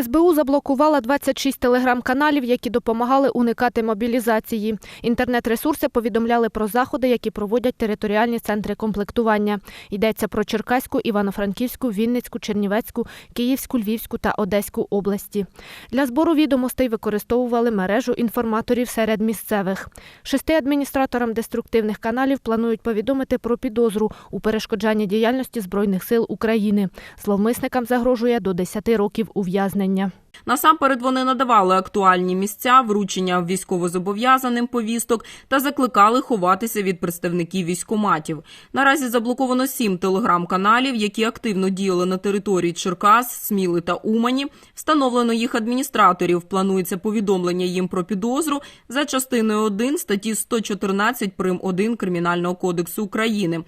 СБУ заблокувала 26 телеграм-каналів, які допомагали уникати мобілізації. Інтернет-ресурси повідомляли про заходи, які проводять територіальні центри комплектування. Йдеться про Черкаську, Івано-Франківську, Вінницьку, Чернівецьку, Київську, Львівську та Одеську області. Для збору відомостей використовували мережу інформаторів серед місцевих. Шести адміністраторам деструктивних каналів планують повідомити про підозру у перешкоджанні діяльності Збройних сил України. Зловмисникам загрожує до 10 років ув'язнення. Насамперед вони надавали актуальні місця, вручення військовозобов'язаним повісток та закликали ховатися від представників військоматів. Наразі заблоковано сім телеграм-каналів, які активно діяли на території Черкас, Сміли та Умані. Встановлено їх адміністраторів. Планується повідомлення їм про підозру за частиною 1 статті 114 прим. 1 Кримінального кодексу України.